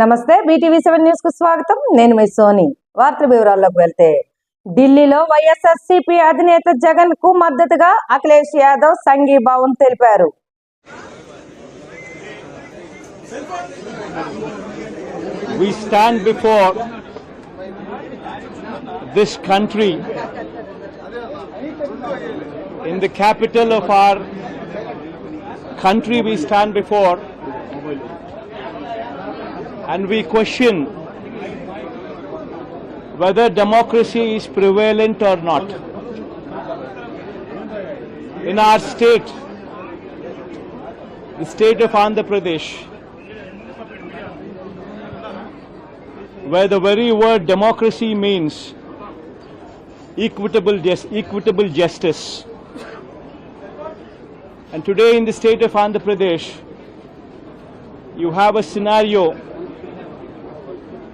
నమస్తే BTV seven న్యూస్కు స్వాగతం. నేను మీ సోని. వార్త వివరాల్లోకి వెళ్తే ఢిల్లీలో వైఎస్ఆర్సీపీ అధినేత జగన్కు మద్దతుగా అఖిలేష్ యాదవ్ సంఘీభావం తెలిపారు. We stand before this country in the capital of our country. We stand before and we question whether democracy is prevalent or not in our state the state of andhra pradesh where the very word democracy means equitable, equitable justice. And today in the state of Andhra Pradesh, you have a scenario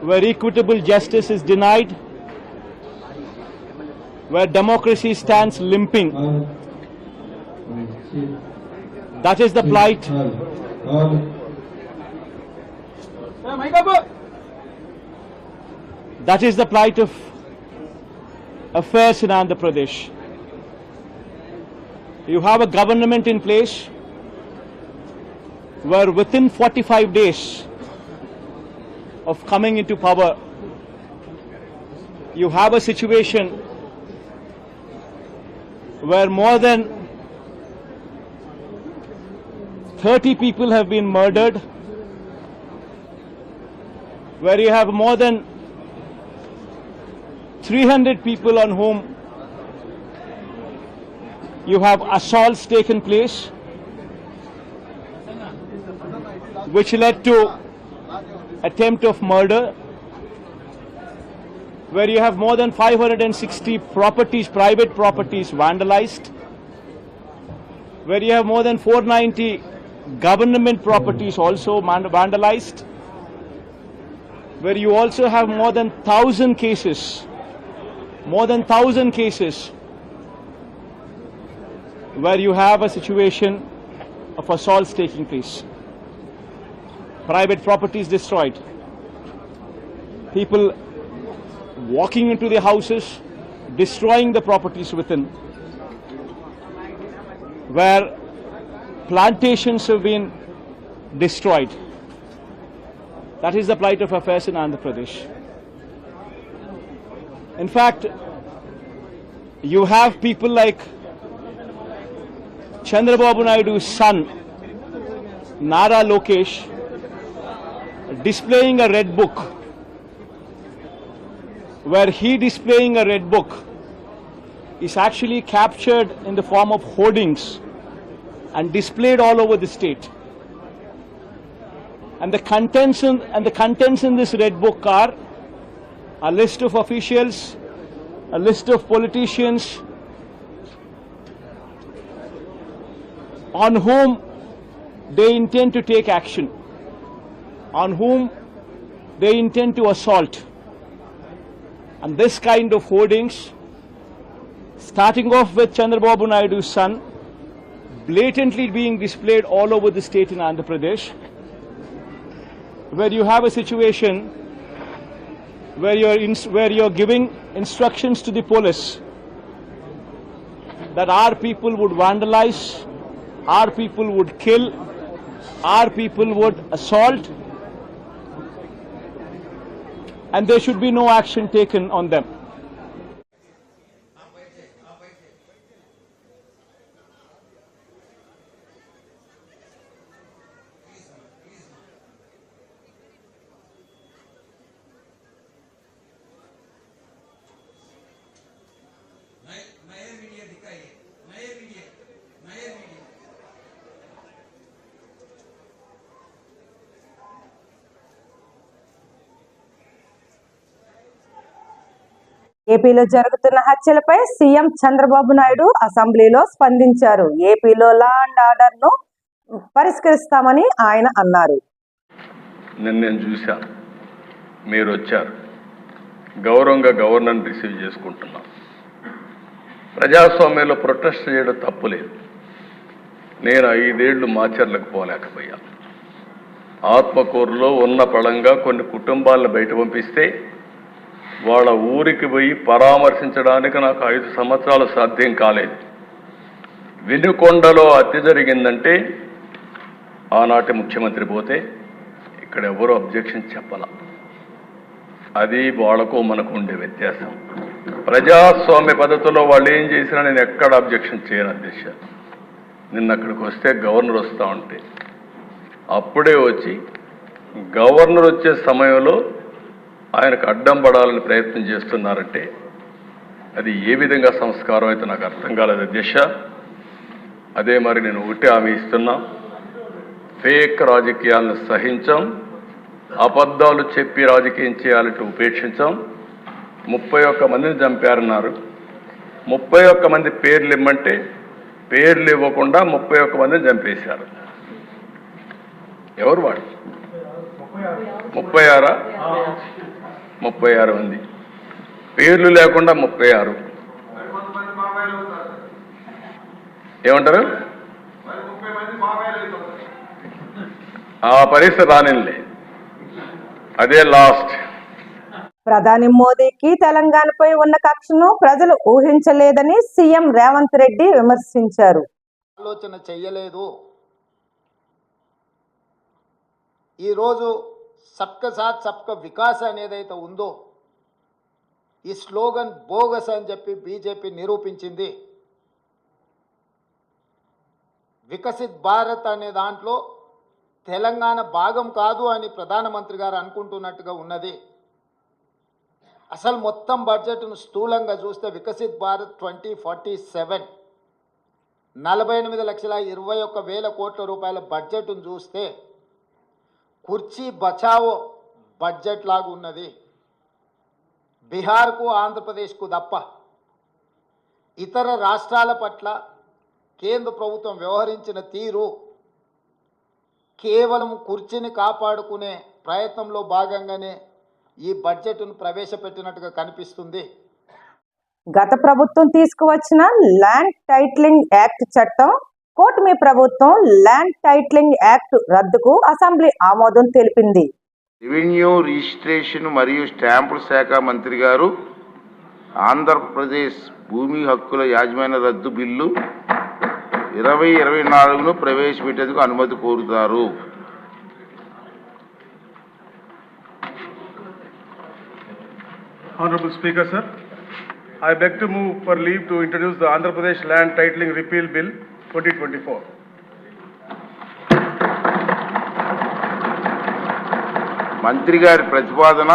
where equitable justice is denied, where democracy stands limping. That is the plight That is the plight of affairs in Andhra Pradesh. You have a government in place where within 45 days of coming into power, you have a situation where more than 30 people have been murdered, where you have more than 300 people on whom you have assaults taken place, which led to attempt of murder, where you have more than 560 properties, private properties vandalized, where you have more than 490 government properties also vandalized, where you also have more than 1000 cases more than 1000 cases where you have a situation of assaults taking place. Private properties destroyed. People walking into their houses, destroying the properties within. Where plantations have been destroyed. That is the plight of affairs in Andhra Pradesh. In fact, you have people like Chandrababu Naidu's son, Nara Lokesh, displaying a red book. Where he displaying a red book is actually captured in the form of hoardings and displayed all over the state. And the contents in, and the contents in this red book are a list of officials, a list of politicians on whom they intend to take action, on whom they intend to assault. And this kind of hoardings, starting off with Chandrababu Naidu's son, blatantly being displayed all over the state in Andhra Pradesh, where you have a situation where you're, ins- where you're giving instructions to the police that our people would vandalize, our people would kill, our people would assault, and there should be no action taken on them. ఏపీలో జరుగుతున్న హత్యలపై CM Chandrababu Naidu అసెంబ్లీలో స్పందించారు. ఏపీలో law and ఆర్డర్ను పరిష్కరిస్తామని ఆయన అన్నారు. నిన్న నేను చూశాను మీరు వచ్చారు. గౌరవంగా గవర్నర్ని రిసీవ్ చేసుకుంటున్నాం. ప్రజాస్వామ్యంలో ప్రొటెస్ట్ చేయడం తప్పులేదు నేను ఐదేళ్ళు మాచర్లకు పోలేకపోయా ఆత్మకూరులో ఉన్న పళంగా కొన్ని కుటుంబాలను బయట పంపిస్తే వాళ్ళ ఊరికి పోయి పరామర్శించడానికి నాకు ఐదు సంవత్సరాలు సాధ్యం కాలేదు. వినుకొండలో హత్య జరిగిందంటే ఆనాటి ముఖ్యమంత్రి పోతే ఇక్కడ ఎవరు అబ్జెక్షన్ చెప్పాల. అది వాళ్ళకు మనకు ఉండే వ్యత్యాసం. ప్రజాస్వామ్య పద్ధతిలో వాళ్ళు ఏం చేసినా నేను ఎక్కడ అబ్జెక్షన్ చేయను అధ్యక్ష. నిన్న అక్కడికి వస్తే గవర్నర్ వస్తూ ఉంటే. అప్పుడే వచ్చి గవర్నర్ వచ్చే సమయంలో ఆయనకు అడ్డం పడాలని ప్రయత్నం చేస్తున్నారంటే అది ఏ విధంగా సంస్కారం అయితే నాకు అర్థం కాలేదు అధ్యక్ష. అదే మరి నేను ఒకటే హామీ ఇస్తున్నా. ఫేక్ రాజకీయాలను సహించాం. అబద్ధాలు చెప్పి రాజకీయం చేయాలంటే ఉపేక్షించాం. ముప్పై ఒక్క మందిని చంపారన్నారు. ముప్పై ఒక్క మంది పేర్లు ఇమ్మంటే పేర్లు ఇవ్వకుండా ముప్పై ఒక్క మందిని చంపేశారు. ఎవరు వాడు? ముప్పై ఆరా? ముప్పై ఆరు మంది పేర్లు లేకుండా ముప్పై ఆరు. ఏమంటారు? ఆ పరిస్థితి రానిలే అదే లాస్ట్. ప్రధాని మోదీకి తెలంగాణపై ఉన్న కక్షను ప్రజలు ఊహించలేదని సీఎం రేవంత్ రెడ్డి విమర్శించారు. ఆలోచన చెయ్యలేదు. ఈరోజు సబ్క సాత్ సబ్క వికాస్ అనేదైతే ఉందో ఈ స్లోగన్ బోగస్ అని చెప్పి బీజేపీ నిరూపించింది. వికసిత్ భారత్ అనే దాంట్లో తెలంగాణ భాగం కాదు అని ప్రధానమంత్రి గారు అనుకుంటున్నట్టుగా ఉన్నది. అసలు మొత్తం బడ్జెట్ను స్థూలంగా చూస్తే Viksit Bharat twenty forty seven నలభై ఎనిమిది లక్షల ఇరవై ఒక్క వేల కోట్ల రూపాయల బడ్జెట్ను చూస్తే కుర్చీ బచావో బడ్జెట్ లాగా ఉన్నది. బీహార్కు ఆంధ్రప్రదేశ్కు తప్ప ఇతర రాష్ట్రాల పట్ల కేంద్ర ప్రభుత్వం వ్యవహరించిన తీరు కేవలం కుర్చీని కాపాడుకునే ప్రయత్నంలో భాగంగానే ఈ బడ్జెట్ను ప్రవేశపెట్టినట్టుగా కనిపిస్తుంది. గత ప్రభుత్వం తీసుకువచ్చిన ల్యాండ్ టైటిలింగ్ యాక్ట్ చట్టం కూటమి ప్రభుత్వం ల్యాండ్ టైటిలింగ్ యాక్ట్ రద్దుకు అసెంబ్లీ ఆమోదం తెలిపింది. రెవెన్యూ రిజిస్ట్రేషన్ మరియు స్టాంపుల శాఖ మంత్రి గారు ఆంధ్రప్రదేశ్ భూమి హక్కుల యాజమాన్య రద్దు బిల్లు ఇరవై ఇరవై నాలుగును ప్రవేశపెట్టేందుకు అనుమతి కోరుతారు. Honorable Speaker, sir, I beg to move for leave to introduce the Andhra Pradesh Land Titling Repeal Bill. 2024. మంత్రి గారి ప్రతిపాదన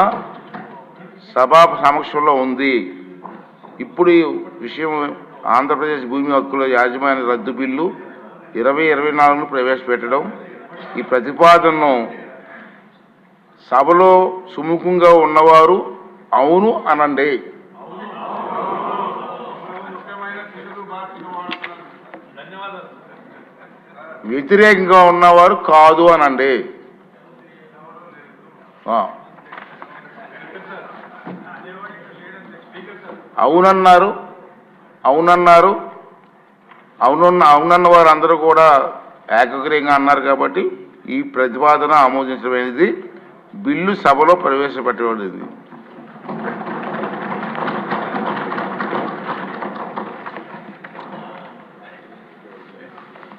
సభా సమక్షంలో ఉంది ఇప్పుడు ఈ విషయం ఆంధ్రప్రదేశ్ భూమి హక్కుల యాజమాన్య రద్దు బిల్లు ఇరవై ఇరవై నాలుగును ప్రవేశపెట్టడం ఈ ప్రతిపాదనను సభలో సుముఖంగా ఉన్నవారు అవును అనండి వ్యతిరేకంగా ఉన్నవారు కాదు అనండి. అవునన్నారు అవునన్నారు అవునన్న అవునన్న వారు అందరూ కూడా ఏకగ్రీయంగా అన్నారు కాబట్టి ఈ ప్రతిపాదన ఆమోదించబడింది బిల్లు సభలో ప్రవేశపెట్టబడింది.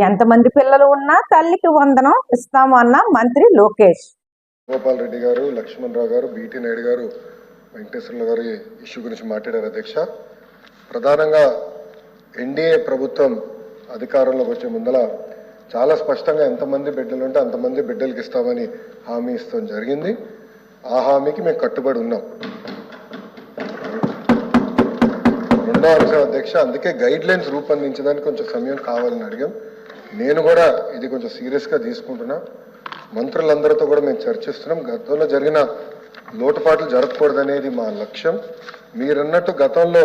ఎంతమంది పిల్లలు ఉన్నా తల్లికి వందనం ఇస్తాము అన్న మంత్రి లోకేష్. గోపాల్ రెడ్డి గారు లక్ష్మణ్ రావు గారు బీటీ నాయుడు గారు వెంకటేశ్వరరావు గారు ఇష్యూ గురించి మాట్లాడారు అధ్యక్ష. ప్రధానంగా ఎన్డీఏ ప్రభుత్వం అధికారంలోకి వచ్చే ముందల చాలా స్పష్టంగా ఎంతమంది బిడ్డలు ఉంటే అంతమంది బిడ్డలకి ఇస్తామని హామీ ఇస్తాం జరిగింది. ఆ హామీకి మేము కట్టుబడి ఉన్నాం. రెండో అంశం అధ్యక్ష అందుకే గైడ్ లైన్స్ రూపొందించడానికి కొంచెం సమయం కావాలని అడిగాం. నేను కూడా ఇది కొంచెం సీరియస్గా తీసుకుంటున్నా. మంత్రులందరితో కూడా మేము చర్చిస్తున్నాం. గతంలో జరిగిన లోటుపాట్లు జరగకూడదనేది మా లక్ష్యం. మీరన్నట్టు గతంలో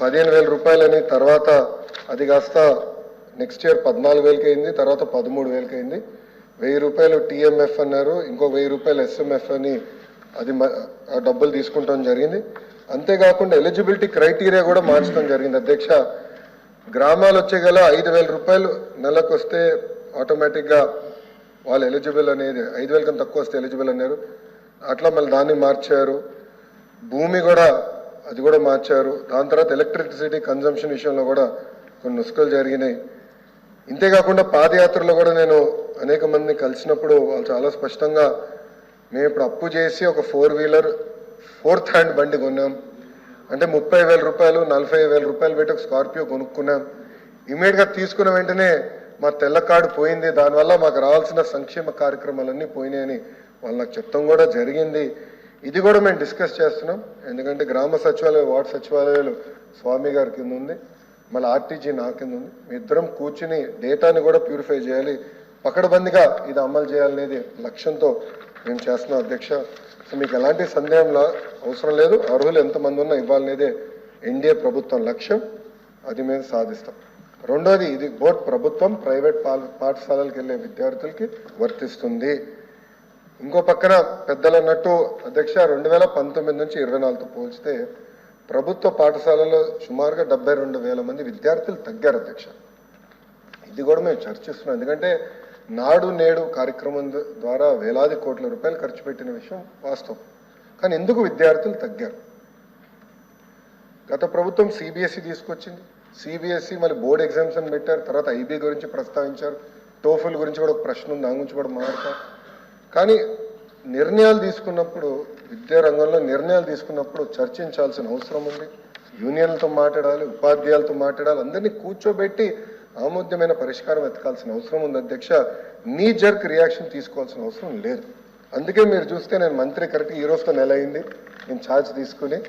పదిహేను వేల రూపాయలని తర్వాత అది కాస్త నెక్స్ట్ ఇయర్ పద్నాలుగు వేలకి అయింది తర్వాత పదమూడు వేలకి అయింది. వెయ్యి రూపాయలు టీఎంఎఫ్ అన్నారు ఇంకో వెయ్యి రూపాయలు ఎస్ఎంఎఫ్ అని అది డబ్బులు తీసుకుంటాం జరిగింది. అంతేకాకుండా ఎలిజిబిలిటీ క్రైటీరియా కూడా మార్చడం జరిగింది. అధ్యక్ష గ్రామాలు వచ్చే గల ఐదు వేల రూపాయలు నెలకు వస్తే ఆటోమేటిక్గా వాళ్ళు ఎలిజిబుల్ అనేది ఐదు వేల కన్నా తక్కువ వస్తే ఎలిజిబుల్ అన్నారు. అట్లా మళ్ళీ దాన్ని మార్చారు. భూమి కూడా అది కూడా మార్చారు. దాని తర్వాత ఎలక్ట్రిసిటీ కన్జంప్షన్ విషయంలో కూడా కొన్ని నుసుకలు జరిగినాయి. ఇంతేకాకుండా పాదయాత్రలో కూడా నేను అనేక మందిని కలిసినప్పుడు వాళ్ళు చాలా స్పష్టంగా మేము ఇప్పుడు అప్పు చేసి ఒక ఫోర్ వీలర్ ఫోర్త్ హ్యాండ్ బండి కొన్నాం. అంటే ముప్పై వేల రూపాయలు నలభై వేల రూపాయలు పెట్టి ఒక స్కార్పియో కొనుక్కున్నాం. ఇమీడియట్గా తీసుకున్న వెంటనే మా తెల్ల కార్డు పోయింది. దానివల్ల మాకు రావాల్సిన సంక్షేమ కార్యక్రమాలన్నీ పోయినాయని వాళ్ళు నాకు చెప్తాం కూడా జరిగింది. ఇది కూడా మేము డిస్కస్ చేస్తున్నాం. ఎందుకంటే గ్రామ సచివాలయం వార్డు సచివాలయాలు స్వామి గారి కింద ఉంది. మళ్ళీ ఆర్టీజీ నా కింద ఉంది. మీ ఇద్దరం కూర్చుని డేటాని కూడా ప్యూరిఫై చేయాలి. పకడబందిగా ఇది అమలు చేయాలనేది లక్ష్యంతో మేము చేస్తున్నాం అధ్యక్ష. మీకు ఎలాంటి సందేహం లా- అవసరం లేదు. అర్హులు ఎంతమంది ఉన్నా ఇవ్వాలనేదే ఎన్డీఏ ప్రభుత్వం లక్ష్యం. అది మేము సాధిస్తాం. రెండోది ఇది బోర్డ్ ప్రభుత్వం ప్రైవేట్ పాఠశాలలకు వెళ్ళే విద్యార్థులకి వర్తిస్తుంది. ఇంకో పక్కన పెద్దలు అన్నట్టు అధ్యక్ష రెండు వేల పంతొమ్మిది నుంచి ఇరవై నాలుగుతో పోల్చితే ప్రభుత్వ పాఠశాలలో సుమారుగా డెబ్బై రెండు వేల మంది విద్యార్థులు తగ్గారు అధ్యక్ష. ఇది కూడా మేము చర్చిస్తున్నాం. ఎందుకంటే నాడు నేడు కార్యక్రమం ద్వారా వేలాది కోట్ల రూపాయలు ఖర్చు పెట్టిన విషయం వాస్తవం. కానీ ఎందుకు విద్యార్థులు తగ్గారు? గత ప్రభుత్వం సిబిఎస్ఈ తీసుకొచ్చింది. సిబిఎస్ఈ మళ్ళీ బోర్డ్ ఎగ్జామ్స్ అని పెట్టారు. తర్వాత ఐబీ గురించి ప్రస్తావించారు. టోఫుల్ గురించి కూడా ఒక ప్రశ్న ఉంది. దాని గురించి కూడా మాట్లాడతాం. కానీ నిర్ణయాలు తీసుకున్నప్పుడు విద్యా రంగంలో నిర్ణయాలు తీసుకున్నప్పుడు చర్చించాల్సిన అవసరం ఉంది. యూనియన్లతో మాట్లాడాలి ఉపాధ్యాయులతో మాట్లాడాలి అందరినీ కూర్చోబెట్టి ఆమోద్యమైన పరిష్కారం వెతకాల్సిన అవసరం ఉంది అధ్యక్ష. నీ జర్క్ రియాక్షన్ తీసుకోవాల్సిన అవసరం లేదు. అందుకే మీరు చూస్తే నేను మంత్రి కరెక్ట్ ఈ రోజుతో నెల అయింది. నేను ఛార్జ్ తీసుకుని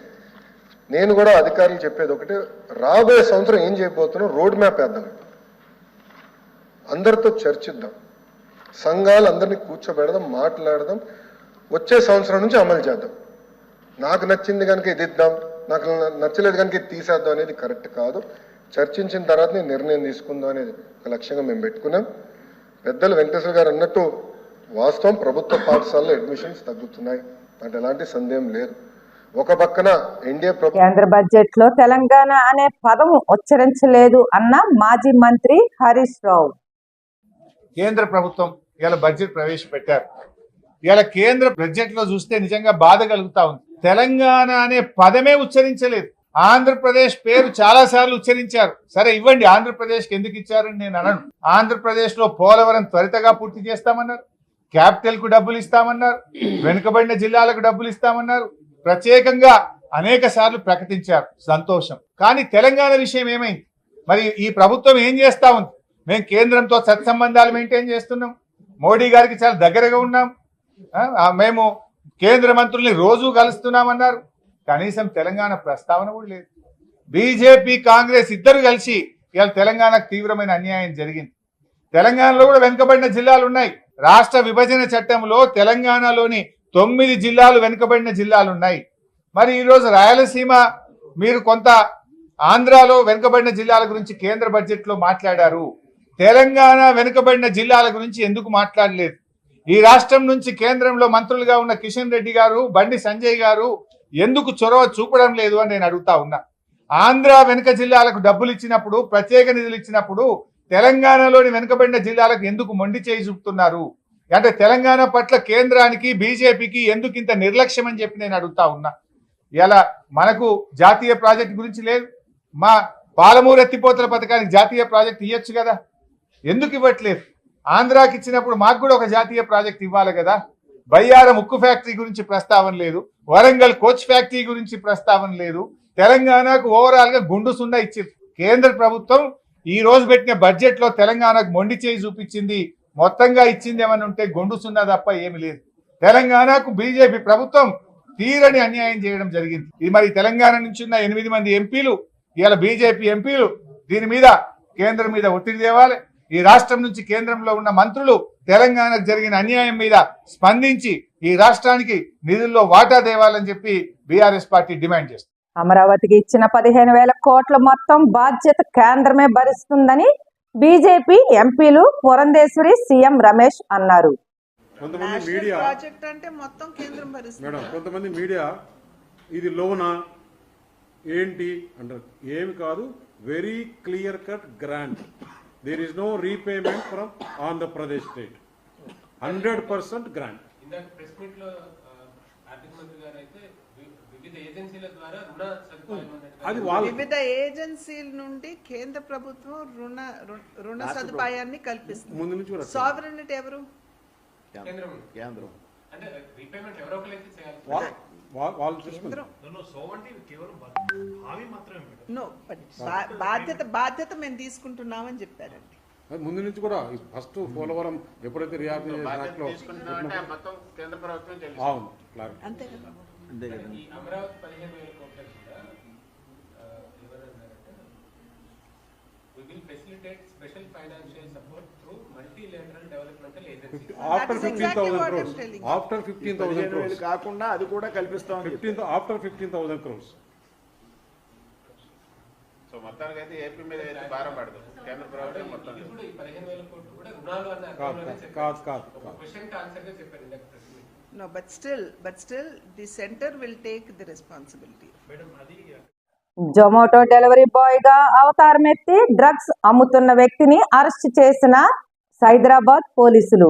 నేను కూడా అధికారులు చెప్పేది ఒకటి రాబోయే సంవత్సరం ఏం చేయబోతున్నాం? రోడ్ మ్యాప్ వేద్దాం. అందరితో చర్చిద్దాం. సంఘాలు అందరినీ కూర్చోబెడదాం మాట్లాడదాం. వచ్చే సంవత్సరం నుంచి అమలు చేద్దాం. నాకు నచ్చింది కనుక ఇది ఇద్దాం. నాకు నచ్చలేదు కనుక ఇది తీసేద్దాం అనేది కరెక్ట్ కాదు. చర్చించిన తర్వాత నేను నిర్ణయం తీసుకుందాం అనేది ఒక లక్ష్యంగా మేము పెట్టుకున్నాం. పెద్దలు వెంకటేశ్వర గారు అన్నట్టు వాస్తవం ప్రభుత్వ పాఠశాలలో అడ్మిషన్స్ తగ్గుతున్నాయి. అంటే ఎలాంటి సందేహం లేదు. ఒక పక్కన ఎన్డీఏ ప్రభుత్వం కేంద్ర బడ్జెట్లో తెలంగాణ అనే పదం ఉచ్చరించలేదు అన్న మాజీ మంత్రి హరీష్ రావు. కేంద్ర ప్రభుత్వం ఇవాళ బడ్జెట్ ప్రవేశపెట్టారు. ఇవాళ కేంద్ర బడ్జెట్లో చూస్తే నిజంగా బాధ కలుగుతా ఉంది. తెలంగాణ అనే పదమే ఉచ్చరించలేదు. ఆంధ్రప్రదేశ్ పేరు చాలా సార్లు ఉచ్చరించారు. సరే ఇవ్వండి ఆంధ్రప్రదేశ్కి ఎందుకు ఇచ్చారని నేను అనను. ఆంధ్రప్రదేశ్లో పోలవరం త్వరితగా పూర్తి చేస్తామన్నారు. క్యాపిటల్కు డబ్బులు ఇస్తామన్నారు. వెనుకబడిన జిల్లాలకు డబ్బులు ఇస్తామన్నారు. ప్రత్యేకంగా అనేక సార్లు ప్రకటించారు. సంతోషం. కానీ తెలంగాణ విషయం ఏమైంది? మరి ఈ ప్రభుత్వం ఏం చేస్తా ఉంది? మేము కేంద్రంతో సత్సంబంధాలు మెయింటైన్ చేస్తున్నాం. మోడీ గారికి చాలా దగ్గరగా ఉన్నాం. మేము కేంద్ర మంత్రుల్ని రోజూ కలుస్తున్నామన్నారు. కనీసం తెలంగాణ ప్రస్తావన కూడా లేదు. బీజేపీ కాంగ్రెస్ ఇద్దరు కలిసి ఇవాళ తెలంగాణకు తీవ్రమైన అన్యాయం జరిగింది. తెలంగాణలో కూడా వెనుకబడిన జిల్లాలు ఉన్నాయి. రాష్ట్ర విభజన చట్టంలో తెలంగాణలోని తొమ్మిది జిల్లాలు వెనుకబడిన జిల్లాలు ఉన్నాయి. మరి ఈరోజు రాయలసీమ మీరు కొంత ఆంధ్రాలో వెనుకబడిన జిల్లాల గురించి కేంద్ర బడ్జెట్లో మాట్లాడారు. తెలంగాణ వెనుకబడిన జిల్లాల గురించి ఎందుకు మాట్లాడలేదు? ఈ రాష్ట్రం నుంచి కేంద్రంలో మంత్రులుగా ఉన్న కిషన్ రెడ్డి గారు బండి సంజయ్ గారు ఎందుకు చొరవ చూపడం లేదు అని నేను అడుగుతా ఉన్నా. ఆంధ్ర వెనుక జిల్లాలకు డబ్బులు ఇచ్చినప్పుడు ప్రత్యేక నిధులు ఇచ్చినప్పుడు తెలంగాణలోని వెనుకబడిన జిల్లాలకు ఎందుకు మొండి చేయి చూపుతున్నారు? అంటే తెలంగాణ పట్ల కేంద్రానికి బీజేపీకి ఎందుకు ఇంత నిర్లక్ష్యం అని చెప్పి నేను అడుగుతా ఉన్నా. ఇలా మనకు జాతీయ ప్రాజెక్ట్ గురించి లేదు. మా పాలమూరు ఎత్తిపోతల పథకానికి జాతీయ ప్రాజెక్ట్ ఇవ్వచ్చు కదా. ఎందుకు ఇవ్వట్లేదు? ఆంధ్రాకి ఇచ్చినప్పుడు మాకు కూడా ఒక జాతీయ ప్రాజెక్ట్ ఇవ్వాలి కదా. బయ్యారం ఉక్కు ఫ్యాక్టరీ గురించి ప్రస్తావన లేదు. వరంగల్ కోచ్ ఫ్యాక్టరీ గురించి ప్రస్తావన లేదు. తెలంగాణకు ఓవరాల్గా గుండు సున్నా ఇచ్చింది. కేంద్ర ప్రభుత్వం ఈ రోజు పెట్టిన బడ్జెట్లో తెలంగాణకు మొండి చేయి చూపించింది. మొత్తంగా ఇచ్చింది ఏమని ఉంటే గుండు సున్నా తప్ప ఏమి లేదు. తెలంగాణకు బీజేపీ ప్రభుత్వం తీరని అన్యాయం చేయడం జరిగింది. ఇది మరి తెలంగాణ నుంచి ఉన్న ఎనిమిది మంది ఎంపీలు ఇవాళ బీజేపీ ఎంపీలు దీని మీద కేంద్రం మీద ఒత్తిడి తేవాలి. ఈ రాష్ట్రం నుంచి కేంద్రంలో ఉన్న మంత్రులు తెలంగాణకు జరిగిన అన్యాయం మీద స్పందించి ఈ రాష్ట్రానికి నిధుల్లో వాటా దేవాలని చెప్పి బీఆర్ఎస్ పార్టీ డిమాండ్ చేస్తుంది. అమరావతికి ఇచ్చిన పదిహేను వేల కోట్ల మొత్తం బాధ్యత కేంద్రమే భరిస్తుందని బీజేపీ ఎంపీలు పురంధేశ్వరి సీఎం రమేష్ అన్నారు. కొంతమంది మీడియా ప్రాజెక్ట్ అంటే మొత్తం కేంద్రం భరిస్తుంది. మేడం కొంతమంది మీడియా ఇది లోనా ఏంటి అంటారు? ఏమి కాదు very clear cut grant there is no repayment from Andhra Pradesh state hundred percent grant అది వివిధ ఏజెన్సీల నుండి కేంద్ర ప్రభుత్వం రుణ రుణ సదుపాయాన్ని కల్పిస్తుంది. ముందు నుంచి కూడా సావరెనిటీ ఎవరు? కేంద్రం కేంద్రం అంటే రీపేమెంట్ ఎవరో ఒకరైతే చేయాలి. బాధ్యత బాధ్యత మేము తీసుకుంటున్నామని చెప్పారండి. ముందు నుంచి కూడా ఫస్ట్ పోలవరం ఎప్పుడైతే రియాక్ట్. అవును అంతే కదా. అమరావతి పదిహేను వేల After is fifteen exactly thousand what I'm crores telling you. After fifteen thousand crores కాకుండా అది కూడా కల్పిస్తాం fifteen after fifteen thousand crores so మొత్తానికి అయితే ఏపీ మీద అయితే భారం పడదు కేంద్ర ప్రభుత్వం మొత్తం ఇది కూడా ఈ పదిహేను వేల కోట్లు కూడా రుణాలు అన్న కాదు అర్థంలోనే కాదు చెప్పారు కాదు కాదు ఒక కాదు క్వశ్చన్ కి ఆన్సర్ గా చెప్పారు ఇందాక press meet no but still but still the centre will take the responsibility Zomato delivery బాయ్గా అవతారం ఎత్తి డ్రగ్స్ అమ్ముతున్న వ్యక్తిని అరెస్ట్ చేసిన సైదరాబాద్ పోలీసులు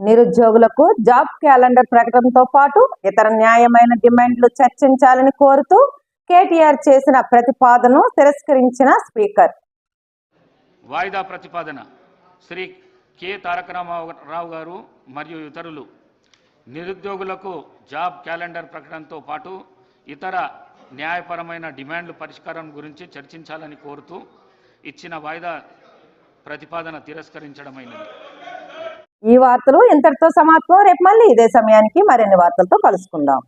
నిరుద్యోగులకు జాబ్ క్యాలెండర్ ప్రకటనతో పాటు ఇతర న్యాయమైన డిమాండ్లు చర్చించాలని కోరుతూ కేటీఆర్ చేసిన ప్రతిపాదనను తిరస్కరించిన స్పీకర్. వాయిదా ప్రతిపాదన. శ్రీ కె తారక రామారావు గారు మరియు ఇతరులు నిరుద్యోగులకు జాబ్ క్యాలెండర్ ప్రకటనతో పాటు ఇతర న్యాయపరమైన డిమాండ్లు పరిష్కారం గురించి చర్చించాలని కోరుతూ ఇచ్చిన వాయిదా ప్రతిపాదన తిరస్కరించడమైనది. ఈ వార్తలు ఇంతటితో సమాప్తం. రేపు మళ్ళీ ఇదే సమయానికి మరిన్ని వార్తలతో కలుసుకుందాం.